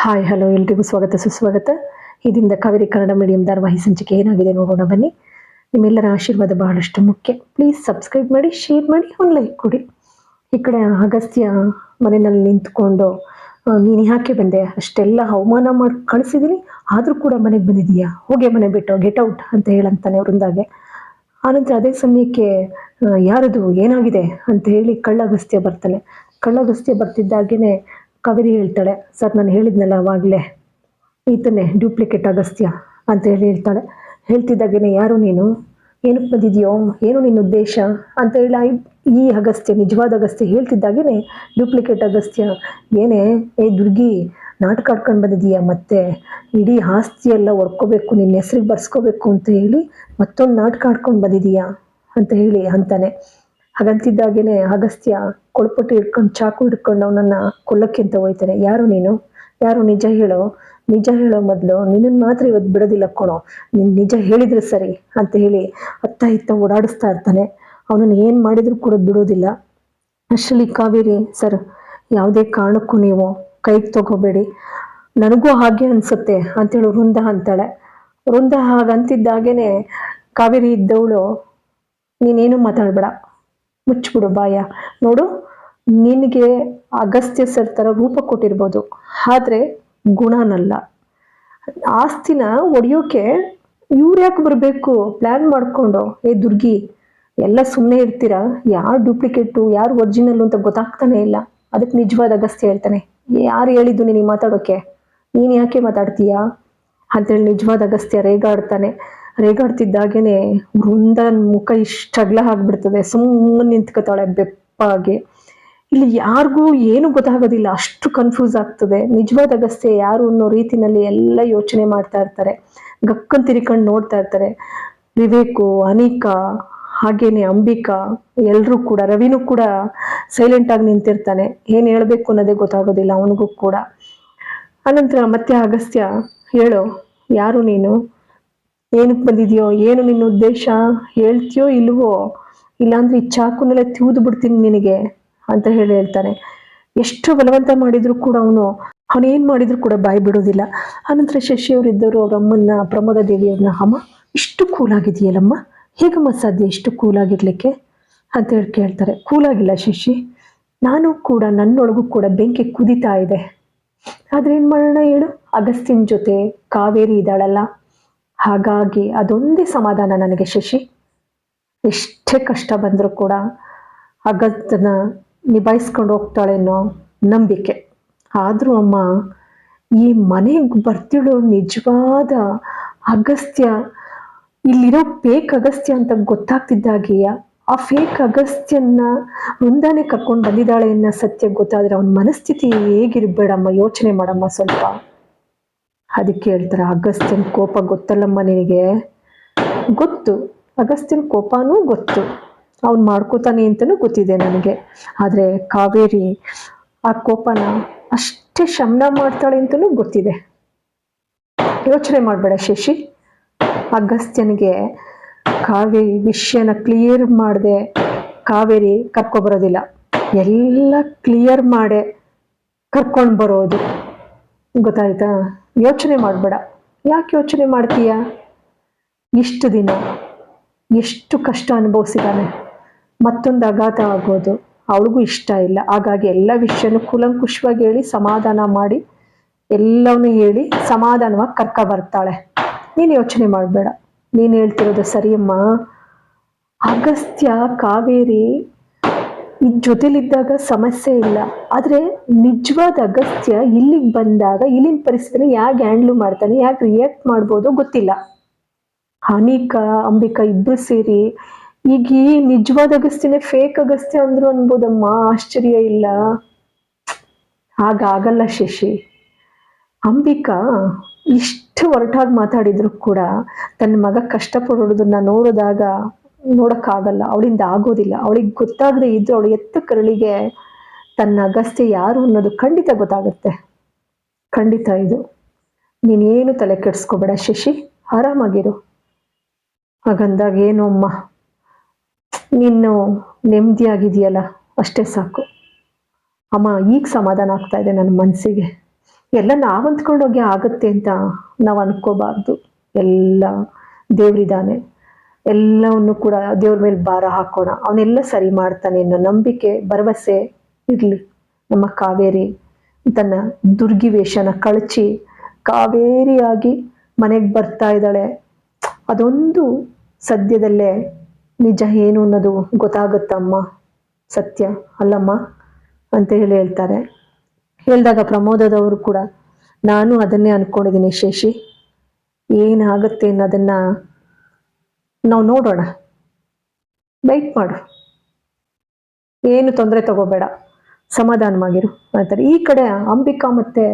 Hi hello ಎಲ್ರಿಗೂ ಸ್ವಾಗತ, ಸುಸ್ವಾಗತ. ಇದರಿಂದ ಕಾವೇರಿ ಕನ್ನಡ ಮೀಡಿಯಂ ಧಾರಾವಾಹಿ ಸಂಚಿಕೆ ಏನಾಗಿದೆ ನೋಡೋಣ ಬನ್ನಿ. ನಿಮ್ಮೆಲ್ಲರ ಆಶೀರ್ವಾದ ಬಹಳಷ್ಟು ಮುಖ್ಯ. ಪ್ಲೀಸ್ ಸಬ್ಸ್ಕ್ರೈಬ್ ಮಾಡಿ ಶೇರ್ ಮಾಡಿ, ಒಂದು ಲೈಕ್ ಕೊಡಿ. ಈ ಕಡೆ ಅಗಸ್ತ್ಯ ಮನೆಯಲ್ಲಿ ನಿಂತ್ಕೊಂಡು ನೀನು ಯಾಕೆ ಬಂದೆ? ಅಷ್ಟೆಲ್ಲ ಅವಮಾನ ಮಾಡಿ ಕಳಿಸಿದ್ದೀನಿ ಆದರೂ ಕೂಡ ಮನೆಗೆ ಬಂದಿದೀಯಾ? ಹೋಗಿ ಮನೆ ಬಿಟ್ಟು ಗೆಟ್ ಔಟ್ ಅಂತ ಹೇಳಂತಾನೆ ವೃಂದಾಗೆ. ಆನಂತರ ಅದೇ ಸಮಯಕ್ಕೆ ಯಾರದು ಏನಾಗಿದೆ ಅಂತ ಹೇಳಿ ಕಳ್ಳಗಸ್ತ್ಯ ಬರ್ತಾನೆ. ಕಳ್ಳಗಸ್ತ್ಯ ಬರ್ತಿದ್ದಾಗೇನೆ ಕಾವೇರಿ ಹೇಳ್ತಾಳೆ, ಸರ್, ನಾನು ಹೇಳಿದ್ನಲ್ಲ ಅವಾಗಲೇ, ಈತನೇ ಡ್ಯೂಪ್ಲಿಕೇಟ್ ಅಗಸ್ತ್ಯ ಅಂತ ಹೇಳಿ ಹೇಳ್ತಾಳೆ. ಹೇಳ್ತಿದ್ದಾಗೇನೆ, ಯಾರು ನೀನು? ಏನಕ್ಕೆ ಬಂದಿದೆಯೋ? ಏನು ನಿನ್ನ ಉದ್ದೇಶ? ಅಂತ ಹೇಳಿ ಈ ಅಗಸ್ತ್ಯ, ನಿಜವಾದ ಅಗಸ್ತ್ಯ ಹೇಳ್ತಿದ್ದಾಗೇನೆ ಡ್ಯೂಪ್ಲಿಕೇಟ್ ಅಗಸ್ತ್ಯ, ಏನೇ, ಏ ದುರ್ಗಿ, ನಾಟಕ ಆಡ್ಕೊಂಡು ಬಂದಿದೀಯಾ ಮತ್ತೆ? ಇಡೀ ಆಸ್ತಿ ಎಲ್ಲ ಒಡ್ಕೋಬೇಕು ನಿನ್ನ ಹೆಸ್ರಿಗೆ ಬರ್ಸ್ಕೋಬೇಕು ಅಂತ ಹೇಳಿ ಮತ್ತೊಂದು ನಾಟಕ ಆಡ್ಕೊಂಡು ಬಂದಿದೀಯಾ ಅಂತ ಹೇಳಿ ಅಂತಾನೆ. ಹಾಗಂತಿದ್ದಾಗೇನೆ ಅಗಸ್ತ್ಯ ಕೊಳ್ಪಟ್ಟು ಇಟ್ಕೊಂಡು ಚಾಕು ಹಿಡ್ಕೊಂಡು ಅವನನ್ನ ಕೊಲ್ಲಕ್ಕೆ ಅಂತ ಹೋಯ್ತಾನೆ. ಯಾರು ನೀನು? ಯಾರು ನಿಜ ಹೇಳೋ? ನಿಜ ಹೇಳೋ ಮೊದಲು ನಿನ್ನನ್ನು ಮಾತ್ರ ಇವತ್ತು ಬಿಡೋದಿಲ್ಲ ಕೊಣೋ. ನಿನ್ ನಿಜ ಹೇಳಿದ್ರೆ ಸರಿ ಅಂತ ಹೇಳಿ ಅತ್ತ ಇತ್ತ ಓಡಾಡಿಸ್ತಾ ಇರ್ತಾನೆ. ಅವನನ್ನು ಏನು ಮಾಡಿದ್ರು ಕೂಡ ಬಿಡೋದಿಲ್ಲ. ಅಷ್ಟರಲ್ಲಿ ಕಾವೇರಿ, ಸರ್, ಯಾವುದೇ ಕಾರಣಕ್ಕೂ ನೀವು ಕೈಗೆ ತಗೋಬೇಡಿ. ನನಗೂ ಹಾಗೆ ಅನಿಸುತ್ತೆ ಅಂತೇಳಿ ವೃಂದ ಅಂತಾಳೆ. ವೃಂದ ಹಾಗಂತಿದ್ದಾಗೇನೆ ಕಾವೇರಿ ಇದ್ದವಳು, ನೀನೇನು ಮಾತಾಡಬೇಡ. ಮುಚ್ಚಿಬಿಡು ಬಾಯ. ನೋಡು, ನಿನಗೆ ಅಗಸ್ತ್ಯ ಸರ್ ಥರ ರೂಪ ಕೊಟ್ಟಿರ್ಬೋದು. ಆದರೆ ಗುಣನಲ್ಲ. ಆಸ್ತಿನ ಒಡೆಯೋಕೆ ಇವ್ರು ಯಾಕೆ ಬರಬೇಕು? ಪ್ಲ್ಯಾನ್ ಮಾಡಿಕೊಂಡು. ಏ ದುರ್ಗಿ, ಎಲ್ಲ ಸುಮ್ಮನೆ ಇರ್ತೀರಾ? ಯಾರು ಡೂಪ್ಲಿಕೇಟು ಯಾರು ಒರಿಜಿನಲ್ಲು ಅಂತ ಗೊತ್ತಾಗ್ತಾನೆ ಇಲ್ಲ. ಅದಕ್ಕೆ ನಿಜವಾದ ಅಗಸ್ತ್ಯ ಹೇಳ್ತಾನೆ. ಯಾರು ಹೇಳಿದ್ದು ನಿನಗೆ ಮಾತಾಡೋಕೆ? ನೀನು ಯಾಕೆ ಮಾತಾಡ್ತೀಯಾ? ಅಂತೇಳಿ ನಿಜವಾದ ಅಗಸ್ತ್ಯ ರೇಗಾಡ್ತಾನೆ. ರೇಗಾಡ್ತಿದ್ದಾಗೇನೆ ವೃಂದನ್ ಮುಖ ಇಷ್ಟ ಅಗ್ಲ ಆಗ್ಬಿಡ್ತದೆ. ಸುಮ್ಮನೆ ನಿಂತ್ಕೋತಾಳೆ ಬೆಪ್ಪಾಗಿ. ಇಲ್ಲಿ ಯಾರಿಗೂ ಏನು ಗೊತ್ತಾಗೋದಿಲ್ಲ, ಅಷ್ಟು ಕನ್ಫ್ಯೂಸ್ ಆಗ್ತದೆ. ನಿಜವಾದ ಅಗಸ್ತ್ಯ ಯಾರು ಅನ್ನೋ ರೀತಿನಲ್ಲಿ ಎಲ್ಲ ಯೋಚನೆ ಮಾಡ್ತಾ ಇರ್ತಾರೆ. ಗಕ್ಕನ್ ತಿರ್ಕೊಂಡು ನೋಡ್ತಾ ಇರ್ತಾರೆ. ವಿವೇಕು, ಅನಿಕಾ, ಹಾಗೇನೆ ಅಂಬಿಕಾ ಎಲ್ಲರೂ ಕೂಡ, ರವಿನೂ ಕೂಡ ಸೈಲೆಂಟ್ ಆಗಿ ನಿಂತಿರ್ತಾನೆ. ಏನು ಹೇಳಬೇಕು ಅನ್ನೋದೇ ಗೊತ್ತಾಗೋದಿಲ್ಲ ಅವನಿಗೂ ಕೂಡ. ಅನಂತರ ಮತ್ತೆ ಅಗಸ್ತ್ಯ, ಹೇಳು, ಯಾರು ನೀನು? ಏನಕ್ಕೆ ಬಂದಿದ್ಯೋ, ಏನು ನಿನ್ನ ಉದ್ದೇಶ, ಹೇಳ್ತೀಯೋ ಇಲ್ವೋ, ಇಲ್ಲಾಂದ್ರೆ ಈ ಚಾಕುನೆಲ್ಲ ತಿವಿದು ಬಿಡ್ತೀನಿ ನಿನಗೆ ಅಂತ ಹೇಳಿ ಹೇಳ್ತಾನೆ. ಎಷ್ಟು ಬಲವಂತ ಮಾಡಿದ್ರು ಕೂಡ ಅವನು ಅವನೇನು ಮಾಡಿದ್ರು ಕೂಡ ಬಾಯಿ ಬಿಡೋದಿಲ್ಲ. ಆನಂತರ ಶಶಿಯವರಿದ್ದರು ಅವ್ರ ಅಮ್ಮನ್ನ ಪ್ರಮೋದ ದೇವಿಯವ್ರನ್ನ, ಅಮ್ಮ, ಇಷ್ಟು ಕೂಲಾಗಿದೆಯಲ್ಲಮ್ಮ ಹೇಗಮ್ಮ ಸಾಧ್ಯ ಇಷ್ಟು ಕೂಲಾಗಿರ್ಲಿಕ್ಕೆ? ಅಂತ ಹೇಳಿ ಕೇಳ್ತಾರೆ. ಕೂಲಾಗಿಲ್ಲ ಶಶಿ, ನಾನು ಕೂಡ ನನ್ನೊಳಗೂ ಕೂಡ ಬೆಂಕಿ ಕುದಿತಾ ಇದೆ. ಆದ್ರೆ ಏನ್ ಮಾಡೋಣ ಹೇಳು? ಅಗಸ್ತಿನ ಜೊತೆ ಕಾವೇರಿ ಇದ್ದಾಳಲ್ಲ ಹಾಗಾಗಿ ಅದೊಂದೇ ಸಮಾಧಾನ ನನಗೆ ಶಶಿ. ಎಷ್ಟೇ ಕಷ್ಟ ಬಂದರೂ ಕೂಡ ಅಗತ್ಯನ ನಿಭಾಯಿಸ್ಕೊಂಡು ಹೋಗ್ತಾಳೆ ಅನ್ನೋ ನಂಬಿಕೆ. ಆದರೂ ಅಮ್ಮ, ಈ ಮನೆಗೆ ಬರ್ತಿಳೋ ನಿಜವಾದ ಅಗಸ್ತ್ಯ, ಇಲ್ಲಿರೋ ಫೇಕ್ ಅಗಸ್ತ್ಯ ಅಂತ ಗೊತ್ತಾಗ್ತಿದ್ದಾಗೆ, ಆ ಫೇಕ್ ಅಗಸ್ತ್ಯನ್ನ ಮುಂದಾನೆ ಕರ್ಕೊಂಡು ಬಂದಿದ್ದಾಳೆ ಅನ್ನೋ ಸತ್ಯ ಗೊತ್ತಾದ್ರೆ ಅವನ ಮನಸ್ಥಿತಿ ಹೇಗಿರ್ಬೇಡಮ್ಮ? ಯೋಚನೆ ಮಾಡಮ್ಮ ಸ್ವಲ್ಪ. ಅದಕ್ಕೆ ಹೇಳ್ತಾರೆ, ಅಗಸ್ತ್ಯನ ಕೋಪ ಗೊತ್ತಲ್ಲಮ್ಮ ನಿನಗೆ? ಗೊತ್ತು. ಅಗಸ್ತ್ಯನ ಕೋಪನೂ ಗೊತ್ತು. ಅವ್ನು ಮಾಡ್ಕೋತಾನೆ ಅಂತಲೂ ಗೊತ್ತಿದೆ ನನಗೆ. ಆದರೆ ಕಾವೇರಿ ಆ ಕೋಪನ ಅಷ್ಟೇ ಶಮನ ಮಾಡ್ತಾಳೆ ಅಂತಲೂ ಗೊತ್ತಿದೆ. ಯೋಚನೆ ಮಾಡಬೇಡ ಶಶಿ. ಅಗಸ್ತ್ಯನಿಗೆ ಕಾವೇರಿ ವಿಷಯನ ಕ್ಲಿಯರ್ ಮಾಡಿದೆ. ಕಾವೇರಿ ಕರ್ಕೊಬರೋದಿಲ್ಲ ಎಲ್ಲ ಕ್ಲಿಯರ್ ಮಾಡೆ ಕರ್ಕೊಂಡು ಬರೋದು. ಗೊತ್ತಾಯ್ತಾ? ಯೋಚನೆ ಮಾಡಬೇಡ. ಯಾಕೆ ಯೋಚನೆ ಮಾಡ್ತೀಯ? ಇಷ್ಟು ದಿನ ಎಷ್ಟು ಕಷ್ಟ ಅನುಭವಿಸಿದ್ದಾನೆ. ಮತ್ತೊಂದು ಆಘಾತ ಆಗೋದು ಅವಳಿಗೂ ಇಷ್ಟ ಇಲ್ಲ. ಹಾಗಾಗಿ ಎಲ್ಲ ವಿಷಯನೂ ಕೂಲಂಕುಷವಾಗಿ ಹೇಳಿ, ಸಮಾಧಾನ ಮಾಡಿ, ಎಲ್ಲವನ್ನೂ ಹೇಳಿ, ಸಮಾಧಾನವಾಗಿ ಕರ್ಕ ಬರ್ತಾಳೆ. ನೀನು ಯೋಚನೆ ಮಾಡಬೇಡ. ನೀನು ಹೇಳ್ತಿರೋದು ಸರಿಯಮ್ಮ. ಅಗಸ್ತ್ಯ, ಕಾವೇರಿ ಜೊತೆಲಿದ್ದಾಗ ಸಮಸ್ಯೆ ಇಲ್ಲ. ಆದರೆ ನಿಜವಾದ ಅಗಸ್ತ್ಯ ಇಲ್ಲಿಗೆ ಬಂದಾಗ, ಇಲ್ಲಿನ ಪರಿಸ್ಥಿತಿನ ಯಾಕೆ ಹ್ಯಾಂಡ್ಲು ಮಾಡ್ತಾನೆ, ಯಾಕೆ ರಿಯಾಕ್ಟ್ ಮಾಡ್ಬೋದು ಗೊತ್ತಿಲ್ಲ. ಅನಿಕಾ ಅಂಬಿಕಾ ಇಬ್ಬರು ಸೇರಿ ಈಗ ಈ ನಿಜವಾದ ಅಗಸ್ತ್ಯನೇ ಫೇಕ್ ಅಗಸ್ತ್ಯ ಅಂದ್ರು ಅನ್ಬೋದಮ್ಮ, ಆಶ್ಚರ್ಯ ಇಲ್ಲ. ಹಾಗಾಗಲ್ಲ ಶಶಿ. ಅಂಬಿಕಾ ಇಷ್ಟು ಒರಟಾಗಿ ಮಾತಾಡಿದ್ರು ಕೂಡ ತನ್ನ ಮಗ ಕಷ್ಟಪಡೋದನ್ನ ನೋಡಿದಾಗ ನೋಡೋಕ್ಕಾಗಲ್ಲ, ಅವಳಿಂದ ಆಗೋದಿಲ್ಲ. ಅವಳಿಗೆ ಗೊತ್ತಾಗದೆ ಇದ್ದು ಅವಳು ಎತ್ತ ಕರಳಿಗೆ ತನ್ನ ಅಗಸ್ತ್ಯ ಯಾರು ಅನ್ನೋದು ಖಂಡಿತ ಗೊತ್ತಾಗುತ್ತೆ. ಖಂಡಿತ ಇದು. ನೀನೇನು ತಲೆ ಕೆಡಿಸ್ಕೋಬೇಡ ಶಶಿ. ಆರಾಮಾಗಿರು. ಹಾಗಂದಾಗ ಏನು ಅಮ್ಮ? ನೀನು ನೆಮ್ಮದಿಯಾಗಿದೆಯಲ್ಲ, ಅಷ್ಟೇ ಸಾಕು. ಅಮ್ಮ, ಈಗ ಸಮಾಧಾನ ಆಗ್ತಾ ಇದೆ ನನ್ನ ಮನಸ್ಸಿಗೆ. ಎಲ್ಲ ನಾವು ಅಂದ್ಕೊಂಡೋಗಿ ಆಗುತ್ತೆ ಅಂತ ನಾವು ಅನ್ಕೋಬಾರ್ದು. ಎಲ್ಲ ದೇವ್ರಿದ್ದಾನೆ. ಎಲ್ಲವನ್ನು ಕೂಡ ದೇವ್ರ ಮೇಲೆ ಭಾರ ಹಾಕೋಣ. ಅವನ್ನೆಲ್ಲ ಸರಿ ಮಾಡ್ತಾನೆ ಅನ್ನೋ ನಂಬಿಕೆ, ಭರವಸೆ ಇರಲಿ. ನಮ್ಮ ಕಾವೇರಿ ತನ್ನ ದುರ್ಗಿ ವೇಷನ ಕಳಚಿ ಕಾವೇರಿಯಾಗಿ ಮನೆಗೆ ಬರ್ತಾ ಇದ್ದಾಳೆ. ಅದೊಂದು ಸದ್ಯದಲ್ಲೇ ನಿಜ ಏನು ಅನ್ನೋದು ಗೊತ್ತಾಗುತ್ತಮ್ಮ ಸತ್ಯ ಅಲ್ಲಮ್ಮ? ಅಂತ ಹೇಳಿ ಹೇಳ್ತಾರೆ. ಹೇಳಿದಾಗ ಪ್ರಮೋದದವರು ಕೂಡ, ನಾನು ಅದನ್ನೇ ಅನ್ಕೊಂಡಿದ್ದೀನಿ ಶೇಷಿ. ಏನಾಗುತ್ತೆ ಅನ್ನೋದನ್ನ ನಾವು ನೋಡೋಣ. ವೆಯ್ಟ್ ಮಾಡು. ಏನು ತೊಂದರೆ ತಗೋಬೇಡ. ಸಮಾಧಾನವಾಗಿರು. ಅಂತಾರೆ ಈ ಕಡೆ ಅಂಬಿಕಾ ಮತ್ತೆ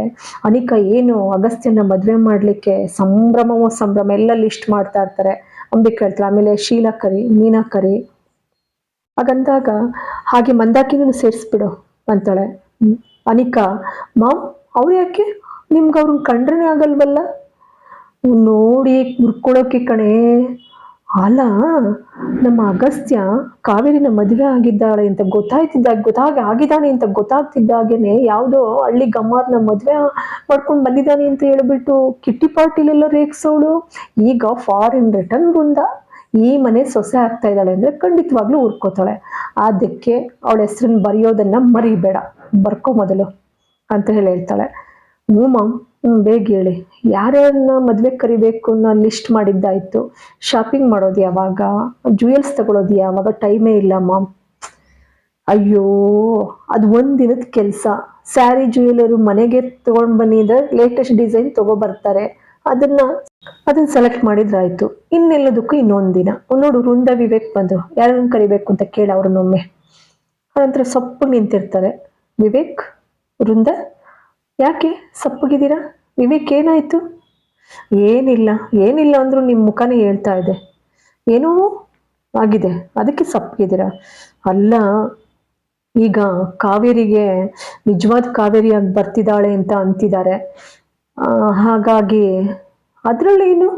ಅನಿಕಾ ಏನು ಅಗಸ್ತ್ಯನ ಮದುವೆ ಮಾಡಲಿಕ್ಕೆ ಸಂಭ್ರಮವೋ ಸಂಭ್ರಮ ಎಲ್ಲ ಲಿಸ್ಟ್ ಮಾಡ್ತಾ ಇರ್ತಾರೆ. ಅಂಬಿಕಾ ಹೇಳ್ತಾರೆ ಆಮೇಲೆ ಶೀಲಾ ಕರಿ, ಮೀನಾ ಕರಿ. ಹಾಗಂದಾಗ ಹಾಗೆ ಮಂದಾಕಿನೂ ಸೇರಿಸ್ಬಿಡು ಅಂತಾಳೆ. ಅನಿಕಾ, ಮಾಮ್, ಅವ್ರು ಯಾಕೆ? ನಿಮ್ಗೆ ಅವ್ರನ್ನ ಕಂಡ್ರೆ ಆಗಲ್ವಲ್ಲ? ನೋಡಿ ಮುರ್ಕೊಳೋಕೆ ಕಣೆ. ಅಲ್ಲ ನಮ್ಮ ಅಗಸ್ತ್ಯ ಕಾವೇರಿನ ಮದುವೆ ಆಗಿದ್ದಾಳೆ ಅಂತ ಗೊತ್ತಾಯ್ತಿದ್ದಾಗ ಗೊತ್ತಾಗ ಆಗಿದ್ದಾನೆ ಅಂತ ಗೊತ್ತಾಗ್ತಿದ್ದಾಗೇನೆ ಯಾವುದೋ ಹಳ್ಳಿ ಗಮ್ಮಾರ್ನ ಮದುವೆ ಮಾಡ್ಕೊಂಡು ಬಂದಿದ್ದಾನೆ ಅಂತ ಹೇಳ್ಬಿಟ್ಟು ಕಿಟ್ಟಿ ಪಾರ್ಟಿಲೆಲ್ಲ ರೇಗ್ಸೋಳು. ಈಗ ಫಾರಿನ್ ರಿಟರ್ನ್ ಬಂದ. ಈ ಮನೆ ಸೊಸೆ ಆಗ್ತಾ ಇದ್ದಾಳೆ ಅಂದ್ರೆ ಖಂಡಿತವಾಗ್ಲೂ ಹುರ್ಕೋತಾಳೆ ಅದಕ್ಕೆ ಅವಳ ಹೆಸರನ್ನ ಬರೆಯೋದನ್ನ ಮರಿಬೇಡ. ಬರ್ಕೊ ಮೊದಲು ಅಂತ ಹೇಳಿ ಹೇಳ್ತಾಳೆ. ಹ್ಞೂ ಹ್ಞೂ ಬೇಗ ಹೇಳಿ. ಯಾರ್ಯಾರನ್ನ ಮದುವೆ ಕರಿಬೇಕು ಅನ್ನೋ ಲಿಸ್ಟ್ ಮಾಡಿದ್ದಾಯ್ತು. ಶಾಪಿಂಗ್ ಮಾಡೋದು ಯಾವಾಗ? ಜುವೆಲ್ಸ್ ತಗೊಳೋದು ಯಾವಾಗ ಟೈಮೇ ಇಲ್ಲ ಮಾಮ್ ಅಯ್ಯೋ, ಅದು ಒಂದು ದಿನದ ಕೆಲಸ. ಸ್ಯಾರಿ ಜುವೆಲರು ಮನೆಗೆ ತಗೊಂಡ್ ಬನ್ನಿ ಅಂದ್ರೆ ಲೇಟೆಸ್ಟ್ ಡಿಸೈನ್ ತಗೊಬರ್ತಾರೆ ಅದನ್ನ ಅದನ್ನ ಸೆಲೆಕ್ಟ್ ಮಾಡಿದ್ರಾಯ್ತು. ಇನ್ನೆಲ್ಲದಕ್ಕೂ ಇನ್ನೊಂದು ದಿನ. ನೋಡು ವೃಂದ ವಿವೇಕ್ ಬಂದು ಯಾರನ್ನ ಕರಿಬೇಕು ಅಂತ ಕೇಳ ಅವ್ರನ್ನೊಮ್ಮೆ. ಅನಂತರ ಸೊಪ್ಪು ನಿಂತಿರ್ತಾರೆ. ವಿವೇಕ್ ವೃಂದ ಯಾಕೆ? ಸಪ್ಪಗಿದ್ದೀರಾ? ವಿವೇಕ್ ಏನಾಯಿತು? ಏನಿಲ್ಲ ಏನಿಲ್ಲ ಅಂದರೂ ನಿಮ್ಮ ಮುಖನೇ ಹೇಳ್ತಾ ಇದೆ. ಏನೋ ಆಗಿದೆ? ಅದಕ್ಕೆ ಸಪ್ಪಗಿದ್ದೀರಾ? ಅಲ್ಲ, ಈಗ ಕಾವೇರಿಗೆ ನಿಜವಾದ ಕಾವೇರಿಯಾಗಿ ಬರ್ತಿದ್ದಾಳೆ ಅಂತ ಅಂತಿದ್ದಾರೆ. ಹಾಗಾಗಿ ಅದರಲ್ಲೇನು?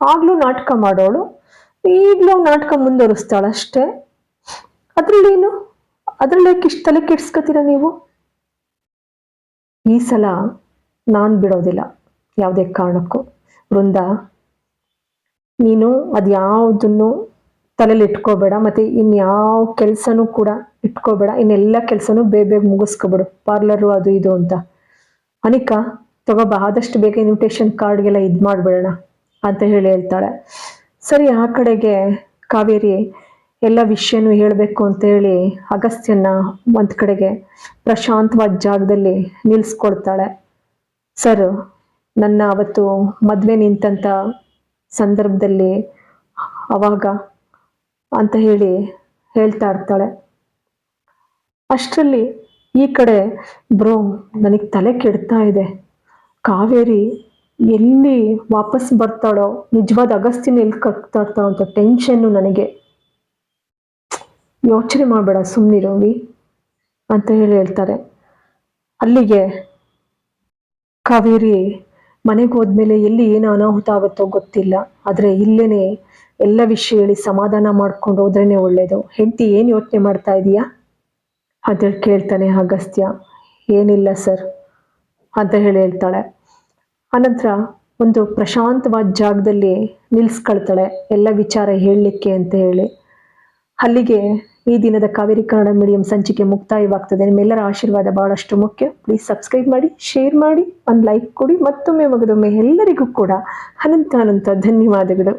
ಆಗಲೂ ನಾಟಕ ಮಾಡೋಳು? ಈಗಲೂ ನಾಟಕ ಮುಂದುವರಿಸ್ತಾಳಷ್ಟೇ? ಅದರಲ್ಲೇನು? ಅದರಲ್ಲೇ ಇಷ್ಟು ತಲೆ ಕೆಡ್ಸ್ಕೊತೀರ ನೀವು? ಈ ಸಲ ನಾನು ಬಿಡೋದಿಲ್ಲ. ಯಾವುದೇ ಕಾರಣಕ್ಕೂ. ವೃಂದ, ನೀನು ಅದ್ಯಾವುದನ್ನು ತಲೆಯಲ್ಲಿ ಇಟ್ಕೋಬೇಡ, ಮತ್ತೆ ಇನ್ಯಾವ ಕೆಲಸನೂ ಕೂಡ ಇಟ್ಕೋಬೇಡ, ಇನ್ನೆಲ್ಲ ಕೆಲಸನೂ ಬೇಗ ಬೇಗ ಮುಗಿಸ್ಕೊಬಿಡು. ಪಾರ್ಲರು ಅದು ಇದು ಅಂತ. ಅನಿಕಾ ತಗೋಬ ಆದಷ್ಟು ಬೇಗ ಇನ್ವಿಟೇಷನ್ ಕಾರ್ಡ್ಗೆಲ್ಲ ಇದು ಮಾಡಿಬಿಡೋಣ ಅಂತ ಹೇಳಿ ಹೇಳ್ತಾಳೆ. ಸರಿ, ಆ ಕಡೆಗೆ ಕಾವೇರಿ ಎಲ್ಲ ವಿಷಯನೂ ಹೇಳಬೇಕು ಅಂತ ಹೇಳಿ ಅಗಸ್ತ್ಯನ ಒಂದು ಕಡೆಗೆ ಪ್ರಶಾಂತವಾದ ಜಾಗದಲ್ಲಿ ನಿಲ್ಲಿಸ್ಕೊಳ್ತಾಳೆ ಸರ್, ನನ್ನ ಅವತ್ತು ಮದುವೆ ನಿಂತಂಥ ಸಂದರ್ಭದಲ್ಲಿ ಅವಾಗ ಅಂತ ಹೇಳಿ ಹೇಳ್ತಾ ಇರ್ತಾಳೆ. ಅಷ್ಟರಲ್ಲಿ ಈ ಕಡೆ ಬ್ರೋ, ನನಗೆ ತಲೆ ಕೆಡ್ತಾ ಇದೆ. ಕಾವೇರಿ ಎಲ್ಲಿ ವಾಪಸ್ ಬರ್ತಾಳೋ, ನಿಜವಾದ ಅಗಸ್ತಿನ ಎಲ್ಲಿ ಕಟ್ತಾ ಇರ್ತಾಳೋ ಅಂತ ಟೆನ್ಷನ್ನು ನನಗೆ. ಯೋಚನೆ ಮಾಡಬೇಡ ಸುಮ್ಮನಿರೋವಿ ಅಂತ ಹೇಳಿ ಹೇಳ್ತಾರೆ. ಅಲ್ಲಿಗೆ ಕಾವೇರಿ ಮನೆಗೆ ಹೋದ್ಮೇಲೆ ಎಲ್ಲಿ ಏನು ಅನಾಹುತ ಆಗುತ್ತೋ ಗೊತ್ತಿಲ್ಲ. ಆದರೆ ಇಲ್ಲೇನೆ ಎಲ್ಲ ವಿಷಯ ಹೇಳಿ ಸಮಾಧಾನ ಮಾಡ್ಕೊಂಡು ಹೋದ್ರೇ ಒಳ್ಳೇದು. ಹೆಂಡತಿ ಏನು ಯೋಚನೆ ಮಾಡ್ತಾ ಇದೀಯಾ? ಅಂತ ಕೇಳ್ತಾನೆ ಅಗಸ್ತ್ಯ. ಏನಿಲ್ಲ ಸರ್ ಅಂತ ಹೇಳಿ ಹೇಳ್ತಾಳೆ. ಆನಂತರ ಒಂದು ಪ್ರಶಾಂತವಾದ ಜಾಗದಲ್ಲಿ ನಿಲ್ಸ್ಕೊಳ್ತಾಳೆ. ಎಲ್ಲ ವಿಚಾರ ಹೇಳಲಿಕ್ಕೆ ಅಂತ ಹೇಳಿ. ಅಲ್ಲಿಗೆ ಈ ದಿನದ ಕಾವೇರಿ ಕನ್ನಡ ಮೀಡಿಯಂ ಸಂಚಿಕೆ ಮುಕ್ತಾಯವಾಗ್ತದೆ. ನಿಮ್ಮೆಲ್ಲರ ಆಶೀರ್ವಾದ ಬಹಳಷ್ಟು ಮುಖ್ಯ. ಪ್ಲೀಸ್ ಸಬ್ಸ್ಕ್ರೈಬ್ ಮಾಡಿ ಶೇರ್ ಮಾಡಿ, ಒಂದು ಲೈಕ್ ಕೊಡಿ. ಮತ್ತೊಮ್ಮೆ ಮಗದೊಮ್ಮೆ ಎಲ್ಲರಿಗೂ ಕೂಡ ಅನಂತ ಅನಂತ ಧನ್ಯವಾದಗಳು.